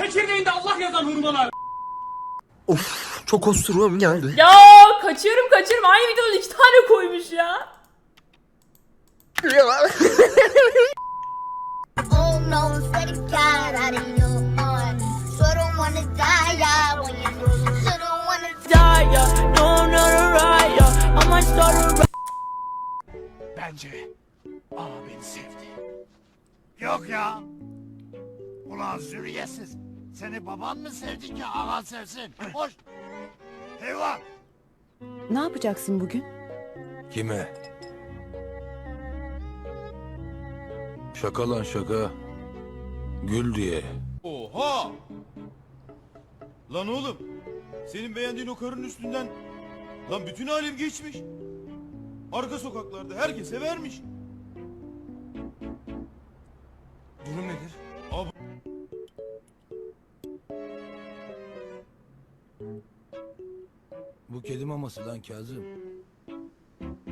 Çekirdeğinde Allah yazan hurmalar. Of çok osuruğum geldi. Ya kaçıyorum kaçıyorum. Aynı videoda iki tane koymuş ya. Oh Bence ana beni sevdi. Yok ya. Ulan zürriyetsiz. Seni baban mı sevdi ki ağa sevsin? Hoş. Eyvah. Ne yapacaksın bugün? Kime? Şaka lan şaka. Gül diye. Oha! Lan oğlum, senin beğendiğin o karın üstünden lan bütün alem geçmiş. Arka sokaklarda herkese vermiş. Durum nedir? Kedi maması lan Kazım.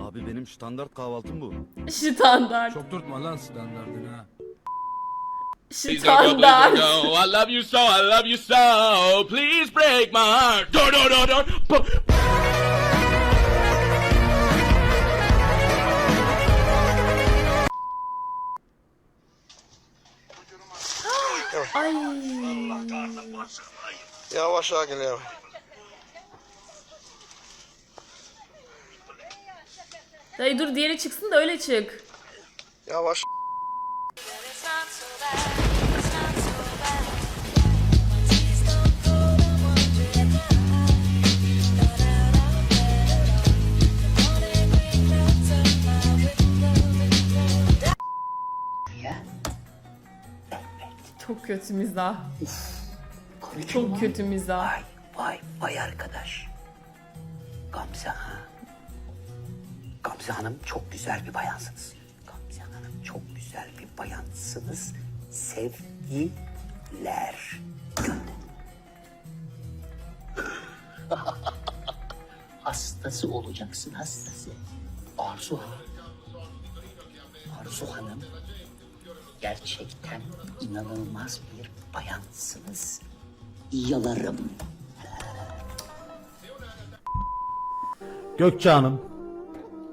Abi benim standart kahvaltım bu. Standart. Çok tutma lan standartını ha. Standart. I love you so, I love you so. Please break my heart. Do, do, do, do. Ay. Yavaş Agil ya. Dayı dur diğeri çıksın da öyle çık. Yavaş. Çok kötü mizah. Çok kötü mizah. Vay vay vay arkadaş. Gamze ha. Gamze Hanım çok güzel bir bayansınız. Gamze Hanım çok güzel bir bayansınız. Sevgiler. hastası olacaksın hastası. Arzu Hanım. Arzu Hanım gerçekten inanılmaz bir bayansınız. Yalarım. Gökçe Hanım.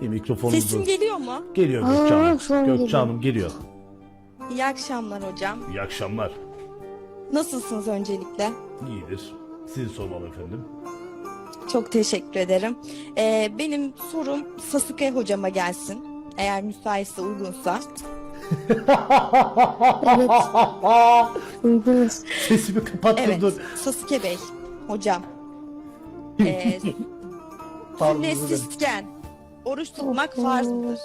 Bir mikrofonunuzu. Sesim geliyor mu? Geliyor Gökçe Hanım. Gökçe Hanım geliyor. İyi akşamlar hocam. İyi akşamlar. Nasılsınız öncelikle? İyidir. Sizi sormalı efendim. Çok teşekkür ederim. Ee, benim sorum Sasuke hocama gelsin. Eğer müsaitse uygunsa. Sesimi kapattım Evet. dur. Sasuke Bey hocam. Ee, özür dilerim. Oruç tutmak farz mıdır?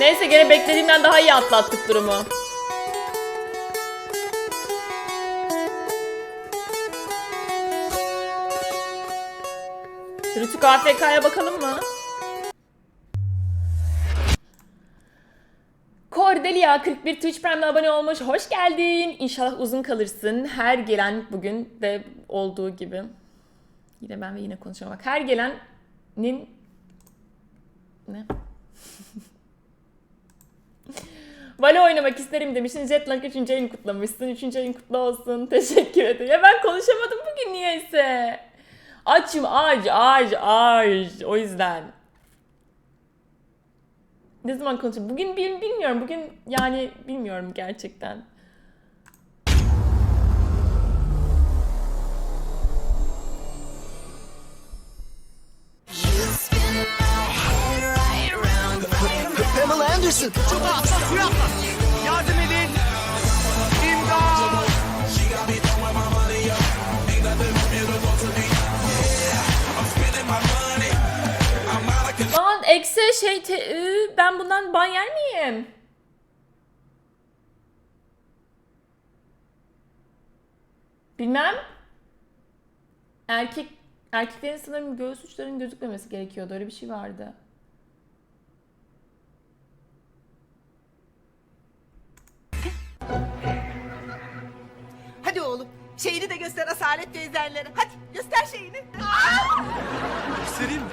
Neyse gene beklediğimden daha iyi atlattık durumu. Rütük AFK'ya bakalım mı? Cordelia 41 Twitch Prime'de abone olmuş. Hoş geldin. İnşallah uzun kalırsın. Her gelen bugün de olduğu gibi. Yine ben ve yine konuşuyorum. Bak her gelenin ne? Valo oynamak isterim demişsin. Jetlag 3. ayın kutlamışsın. 3. ayın kutlu olsun. Teşekkür ederim. Ya ben konuşamadım bugün niyeyse. Açım aç aç aç. O yüzden. Ne zaman konuşayım? Bugün bil- bilmiyorum. Bugün yani bilmiyorum gerçekten. Pamela Anderson. Çok suya atla. Ekse şey te- ben bundan ban yer miyim? Bilmem. Erkek erkeklerin sanırım göğüs uçlarının gözükmemesi gerekiyordu. Öyle bir şey vardı. Hadi oğlum. Şeyini de göster Asalet teyzenlere. Hadi göster şeyini. Göstereyim mi?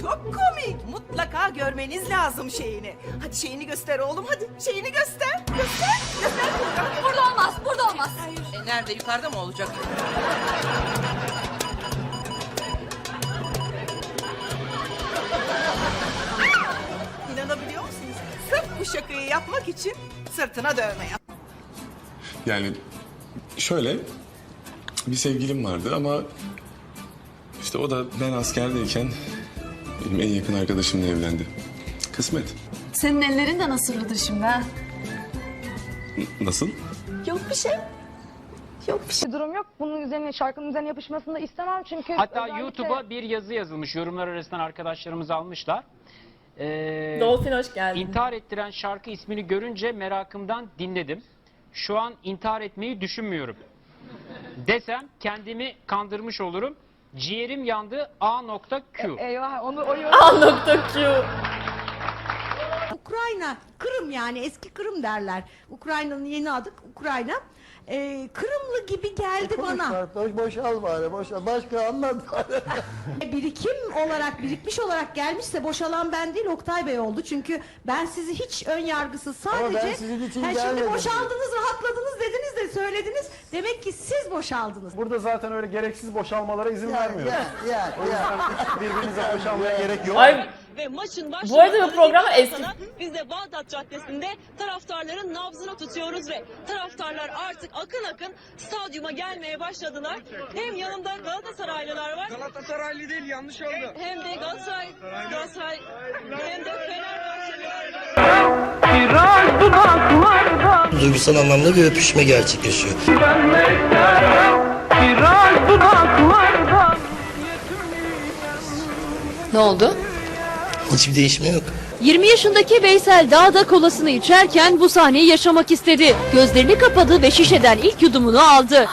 Çok komik. Mutlaka görmeniz lazım şeyini. Hadi şeyini göster oğlum hadi. Şeyini göster. Göster. Göster. Burada olmaz, burada olmaz. E nerede yukarıda mı olacak? İnanabiliyor musunuz? Sırf bu şakayı yapmak için sırtına dövme yap. Yani şöyle bir sevgilim vardı ama işte o da ben askerdeyken benim en yakın arkadaşımla evlendi. Kısmet. Senin ellerin de nasırlıdır şimdi ha? N- Nasıl? Yok bir şey. Yok bir şey. Durum yok. Bunun üzerine şarkının üzerine yapışmasını da istemem çünkü Hatta YouTube'a bir yazı yazılmış. Yorumlar arasından arkadaşlarımız almışlar. Ee, Dolphin hoş geldin. intihar ettiren şarkı ismini görünce merakımdan dinledim. Şu an intihar etmeyi düşünmüyorum. Desem kendimi kandırmış olurum. Ciğerim yandı A.Q. Eyvah onu o A.Q. Ukrayna, Kırım yani eski Kırım derler. Ukrayna'nın yeni adı Ukrayna. Ee, Kırımlı gibi geldi bana. Boş boşal bari boşal. Başka anlat. Birikim olarak, birikmiş olarak gelmişse boşalan ben değil Oktay Bey oldu. Çünkü ben sizi hiç ön yargısız sadece... ben sizin için Ha, Şimdi boşaldınız, rahatladınız dediniz de söylediniz. Demek ki siz boşaldınız. Burada zaten öyle gereksiz boşalmalara izin Ya ya ya. ya. Birbirinize boşalmaya gerek yok. Ay Ve maçın Bu arada bu program eski- Biz de Bağdat Caddesi'nde taraftarların nabzını tutuyoruz ve taraftarlar artık akın akın stadyuma gelmeye başladılar. Hem yanımda Galatasaraylılar var. Galatasaraylı değil, yanlış oldu. Hem de Galatasaray, Galatasaray hem de Fenerbahçeliler. Duygusal anlamda bir öpüşme gerçekleşiyor. Ne oldu? Hiçbir değişme yok. 20 yaşındaki Veysel dağda kolasını içerken bu sahneyi yaşamak istedi. Gözlerini kapadı ve şişeden ilk yudumunu aldı.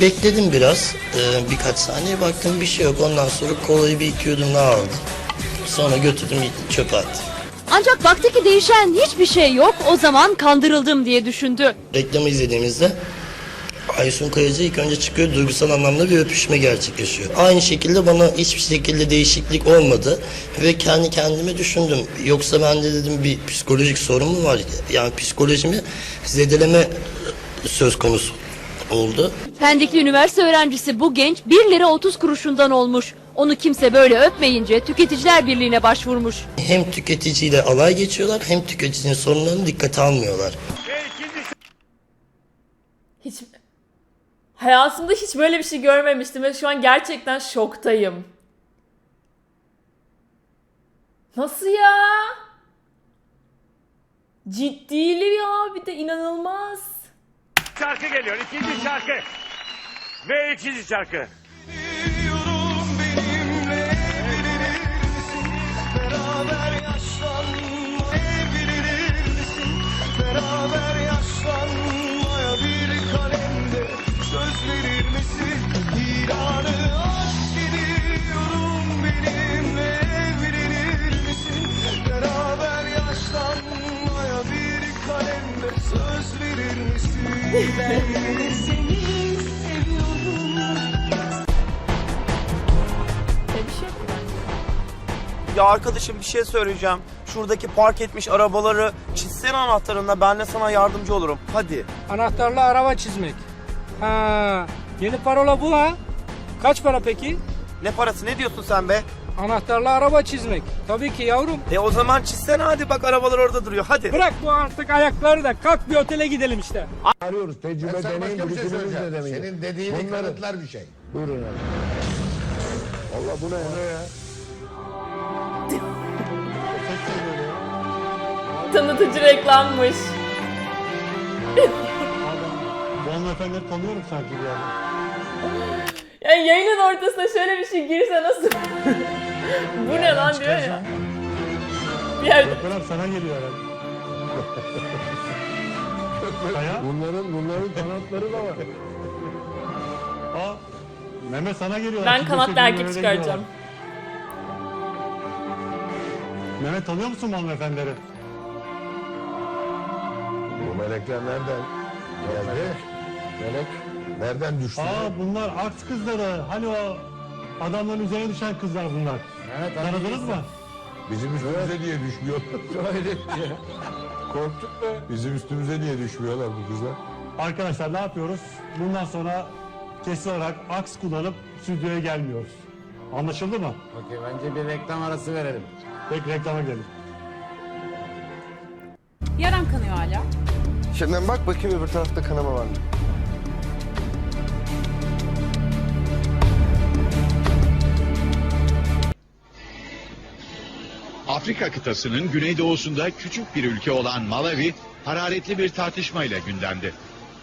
Bekledim biraz. Ee, birkaç saniye baktım bir şey yok. Ondan sonra kolayı bir iki yudum daha aldım. Sonra götürdüm çöpe attım. Ancak baktı ki değişen hiçbir şey yok. O zaman kandırıldım diye düşündü. Reklamı izlediğimizde Aysun Kayacı ilk önce çıkıyor duygusal anlamda bir öpüşme gerçekleşiyor. Aynı şekilde bana hiçbir şekilde değişiklik olmadı ve kendi kendime düşündüm. Yoksa bende dedim bir psikolojik sorun mu var? Yani psikolojimi zedeleme söz konusu oldu. Pendikli üniversite öğrencisi bu genç 1 lira 30 kuruşundan olmuş. Onu kimse böyle öpmeyince Tüketiciler Birliği'ne başvurmuş. Hem tüketiciyle alay geçiyorlar hem tüketicinin sorunlarını dikkate almıyorlar. Hiç hayatımda hiç böyle bir şey görmemiştim ve şu an gerçekten şoktayım. Nasıl ya? Ciddili ya bir de inanılmaz. Şarkı geliyor, ikinci şarkı. Ve ikinci şarkı. Ya arkadaşım bir şey söyleyeceğim. Şuradaki park etmiş arabaları çizsene anahtarında ben de sana yardımcı olurum. Hadi. Anahtarla araba çizmek. Ha, yeni parola bu ha. Kaç para peki? Ne parası ne diyorsun sen be? Anahtarla araba çizmek. Tabii ki yavrum. E o zaman çizsene hadi bak arabalar orada duruyor hadi. Bırak bu artık ayakları da kalk bir otele gidelim işte. Arıyoruz. Tecrübe, deneyim, birikimimiz ne demek? Senin dediğini kanıtlar bir şey. Buyurun abi. Allah bu ne ya? Tanıtıcı reklammış. Bu hanımefendileri tanıyorum sanki bir yerden. Yani yayının ortasına şöyle bir şey girse nasıl? Bu ne lan diyor ya. Bir yerde Bunlar sana geliyor herhalde. Bunların, bunların kanatları da var. Aa, Mehmet sana geliyor. ben Şimdi kanatlı erkek çıkaracağım. gidiyorlar. Mehmet tanıyor musun bu hanımefendileri? Bu melekler nereden geldi? Melek nereden düştü? Aa bunlar aks kızları. Hani o adamların üzerine düşen kızlar bunlar. Evet, Tanıdınız mı? Bizim üstümüze niye düşmüyorlar? Öyle diye. Korktuk be. Bizim üstümüze niye düşmüyorlar bu kızlar? Arkadaşlar ne yapıyoruz? Bundan sonra kesin olarak aks kullanıp stüdyoya gelmiyoruz. Anlaşıldı mı? Okey bence bir reklam arası verelim. Peki reklama gidelim. Yaram kanıyor hala. Şimdiden bak bakayım öbür tarafta kanama var mı? Afrika kıtasının güneydoğusunda küçük bir ülke olan Malawi hararetli bir tartışmayla gündemde.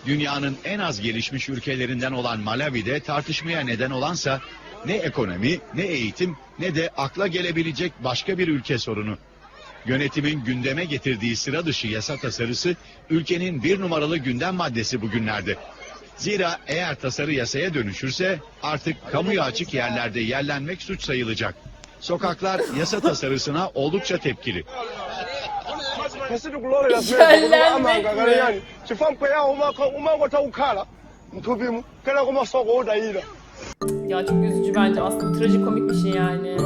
Dünyanın en az gelişmiş ülkelerinden olan Malawi'de tartışmaya neden olansa ne ekonomi, ne eğitim, ne de akla gelebilecek başka bir ülke sorunu. Yönetimin gündeme getirdiği sıra dışı yasa tasarısı ülkenin bir numaralı gündem maddesi bugünlerde. Zira eğer tasarı yasaya dönüşürse artık kamuya açık yerlerde yerlenmek suç sayılacak. Sokaklar yasa tasarısına oldukça tepkili. Ya çok üzücü bence aslında trajikomik bir şey yani.